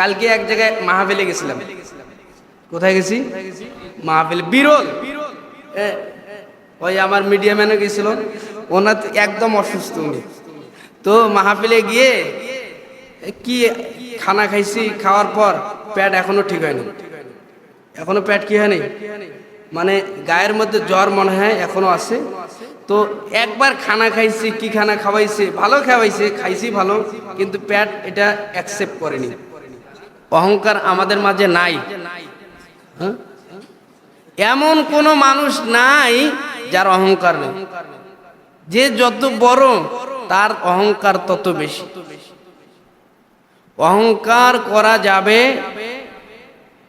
কালকে এক জায়গায় মাহাবিলে গেছিলাম। কোথায় গেছি? মাহফিল, বিরল। ওই আমার মিডিয়া ম্যানও গেছিল। ওনার একদম অসুস্থ উনি। তো মাহফিলে গিয়ে কি খানা খাইছি, খাওয়ার পর পেট এখনও ঠিক হয়নি এখনও পেট কি হয়নি মানে গায়ের মধ্যে জ্বর মনে হয়, এখনও আছে। তো একবার খানা খাইছি, কি খানা খাওয়াইছে, ভালো খাওয়াইছে, খাইছি ভালো, কিন্তু পেট এটা অ্যাকসেপ্ট করেনি। অহংকার আমাদের মাঝে নাই। হ্যাঁ? এমন কোন মানুষ নাই যার অহংকার নেই। যে যত বড়, তার অহংকার তত বেশি। অহংকার করা যাবে,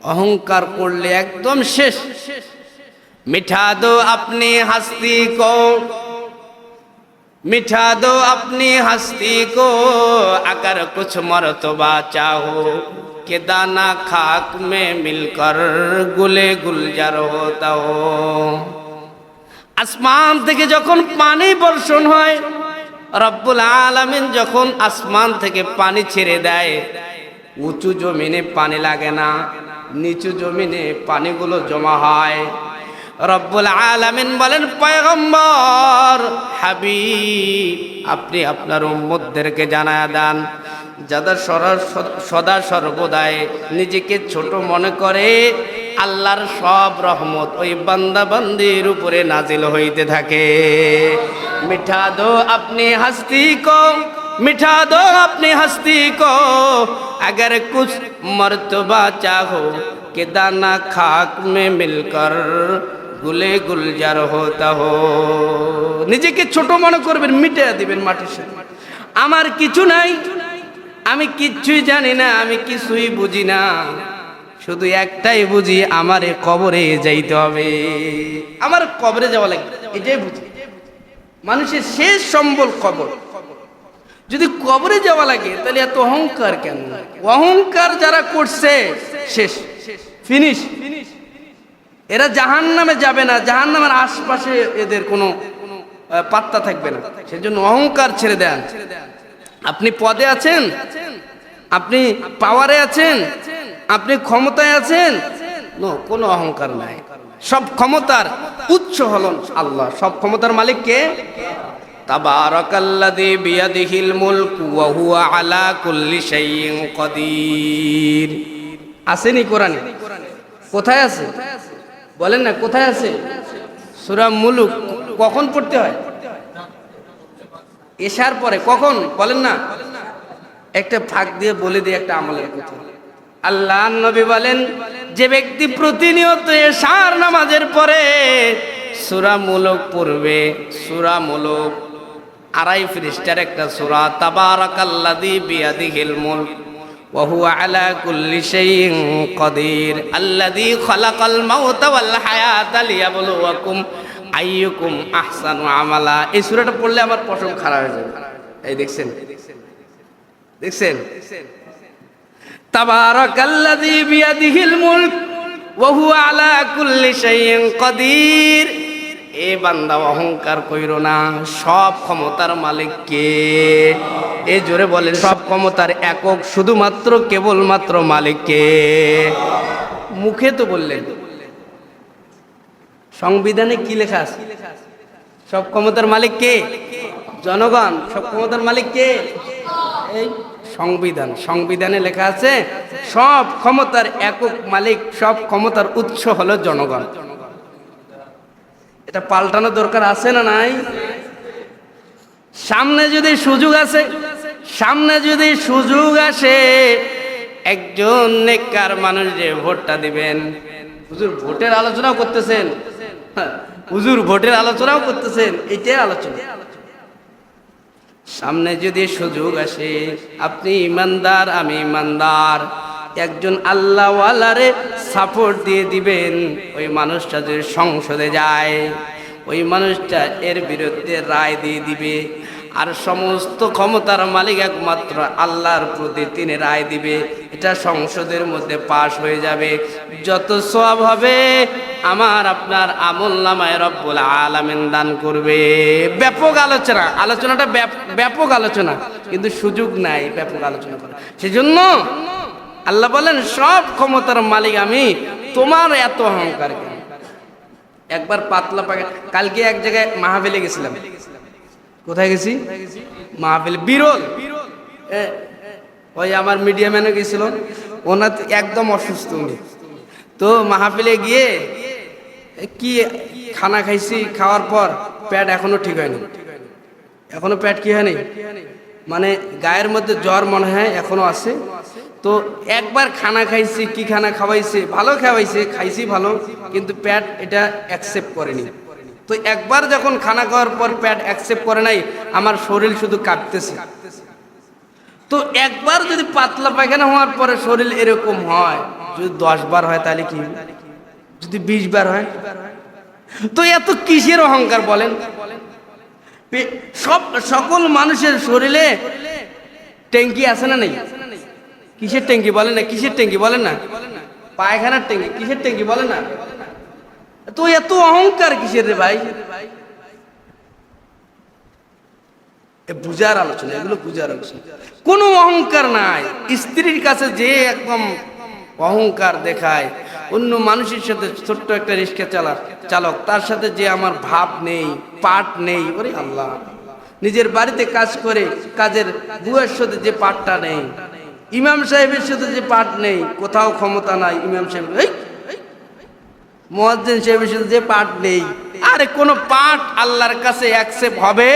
অহংকার করলে একদম শেষ। মিঠা দো আপনি হাসতি কো, মিঠা দো আপনি হাসতি কো আকার কুছ মরতবা চাহো कि दाना खाक में मिलकर गुले गुलजार होता हो আসমান থেকে যখন পানি বর্ষণ হয় রব্বুল আলামিন যখন আসমান থেকে পানি ছেড়ে দেয় উঁচু জমিনে পানি লাগে না নিচু জমিনে পানিগুলো জমা হয় রব্বুল আলামিন বলেন পয়গম্বর হাবিব আপনি আপনার উম্মতদেরকে জানায় দেন যাদের সরা- সদা সর্বদাই নিজেকে ছোট মনে করে আল্লাহর সব রহমত ওই বান্দা বান্দির উপরে নাজিল হইতে থাকে মিঠা দো আপনি হস্তি কো মিঠা দো আপনি হস্তি কো अगर कुछ मर्तबा चाहो कि दाना खाक में मिलकर গুলে গুলজার হতা হো। নিজেকে ছোট মনে করবেন মিটে দিবেন মাটির সাথে। আমার কিছু নাই, আমি কিচ্ছুই জানি না, আমি কিছুই বুঝি না। শুধু একটাই বুঝি, আমারে কবরে যাইতে হবে। আমার কবরে যাওয়া লাগবে, এটাই বুঝি। মানুষের শেষ সম্বল কবর। যদি কবরে যাওয়া লাগে, তাহলে এত অহংকার কেন? অহংকার যারা করছে, শেষ। Finish finish. এরা জাহান নামে যাবে না জাহান নামের আশপাশে এদের কোনো পাত্তা থাকবে না। সেজন্য অহংকার ছেড়ে দেন। আপনি পদে আছেন, আপনি পাওয়ারে আছেন, আপনি ক্ষমতায় আছেন। কোনো অহংকার নাই। সব ক্ষমতার উচ্চ হলন আল্লাহ। সব ক্ষমতার মালিক কে? তাবারাকাল্লাযী বিয়াদিহিল মুলকু আলা কোরআনে? কোথায় আছে? বলেন না, কোথায় আছে? সূরা মুলুক, কখন পড়তে হয়? এসার পরে, কখন? বলেন না। একটা ফাঁক দিয়ে বলে দিয়ে একটা আমলের কথা আল্লাহ নবী বলেন, যে ব্যক্তি প্রতিনিয়ত এশার নামাজের পরে সূরা মুলক পড়বে, সূরা মুলক আড়াই ফ্রিস্টার একটা সূরা, তাবারাকাল্লাযী বিয়াদিহিল মুলক। وهو على كل شيء قدير الذي خلق الموت والحياة ليبلوكم أيكم أحسن عملا এই সূরাটা পড়লে আমার পশম খারাপ হয়ে যাবে এই দেখছেন দেখছেন তাবারাকাল্লাযী বিয়াদিহিল মুলক ওয়া হুয়া আলা কুল্লি শাইইন কাদির এ বান্দা অহংকার কইরো না, সব ক্ষমতার মালিক কে এ জোরে বলেন, সব ক্ষমতার একক শুধুমাত্র কেবলমাত্র মালিক কে মুখে তো বললেন, সংবিধানে কি লেখা আছে? সব ক্ষমতার মালিক কে জনগণ, সব ক্ষমতার মালিক কে এই সংবিধান, সংবিধানে লেখা আছে, সব ক্ষমতার একক মালিক, সব ক্ষমতার উৎস হলো জনগণ। এটা পাল্টানো দরকার আছে না নাই? সামনে যদি সুযোগ আছে, সামনে যদি সুযোগ আসে, একজন নেককার মানুষ যে ভোটটা দিবেন। হুজুর, ভোটের আলোচনাও করতেছেন। হুজুর, ভোটের আলোচনাও করতেছেন। এটাই আলোচনা। সামনে যদি সুযোগ আসে, আপনি ইমানদার, আমি ইমানদার। একজন আল্লাহওয়ালারে সাপোর্ট দিয়ে দিবেন, ওই মানুষটা যদি সংসদে যায়, ওই মানুষটা এর বিরুদ্ধে রায় দিয়ে দিবে। আর সমস্ত ক্ষমতার মালিক একমাত্র আল্লাহর প্রতি তিনি রায় দিবে। এটা সংসদের মধ্যে পাশ হয়ে যাবে। যত সব হবে, আমার আপনার আমল নামায় রব্বুল আলামিন দান করবে। ব্যাপক আলোচনা। আলোচনাটা ব্যাপ- ব্যাপক আলোচনা। কিন্তু সুযোগ নাই ব্যাপক আলোচনা করা সেজন্য আল্লাহ বলেন, সব ক্ষমতার মালিক আমি, তোমার এত অহংকার একবার পাতলা পাকে কালকে এক জায়গায় মাহাবিলে গেছিলাম। কোথায় গেছি? মাহফিল, বিরল। ওই আমার মিডিয়া ম্যানও গেছিল। ওনার একদম অসুস্থ উনি। তো মাহফিলে গিয়ে কি খানা খাইছি, খাওয়ার পর পেট এখনও ঠিক হয়নি। এখনও পেট কি হয়নি? মানে গায়ের মধ্যে জ্বর মনে হয়, এখনও আছে। তো একবার খানা খাইছি, কি খানা খাওয়াইছে? ভালো খাওয়াইছে, খাইছি ভালো, কিন্তু প্যাট এটা অ্যাকসেপ্ট করেনি। তো একবার যখন খানা খাওয়ার পর প্যাট অ্যাকসেপ্ট করে নাই, আমার শরীর শুধু কাঁপতেছে। তো একবার যদি পাতলা পায়খানা হওয়ার পরে শরীর এরকম হয়, যদি দশ বার হয় তাহলে কি? যদি বিশ বার হয়? তো এত কিসের অহংকার বলেন? সব সকল মানুষের শরীরে ট্যাঙ্কি আছে না নেই? কিসের ট্যাঙ্কি বলেন না, কিসের ট্যাঙ্কি বলেন না? পায়খানার ট্যাঙ্কি, কিসের ট্যাঙ্কি বলেন না? তো এত অহংকার কিসের রে ভাই? বুঝার আলোচনা, এগুলো বুঝার আলোচনা। কোনো অহংকার নাই। স্ত্রীর কাছে যে একদম অহংকার দেখায়, অন্য মানুষের সাথে ছোট্ট একটা রিক্সা চালা চালক, তার সাথে যে আমার ভাব নেই পাট নেই, ওরে আল্লাহ। নিজের বাড়িতে কাজ করে, কাজের বুয়ের সাথে যে পাটটা নেই। ইমাম সাহেবের সাথে যে পাঠ নেই, কোথাও ক্ষমতা নাই ইমাম সাহেব। এই মহাজ্জেন সাহেবের সাথে যে পাঠ নেই, আরে কোনো পাঠ আল্লাহর কাছে অ্যাকসেপ্ট হবে?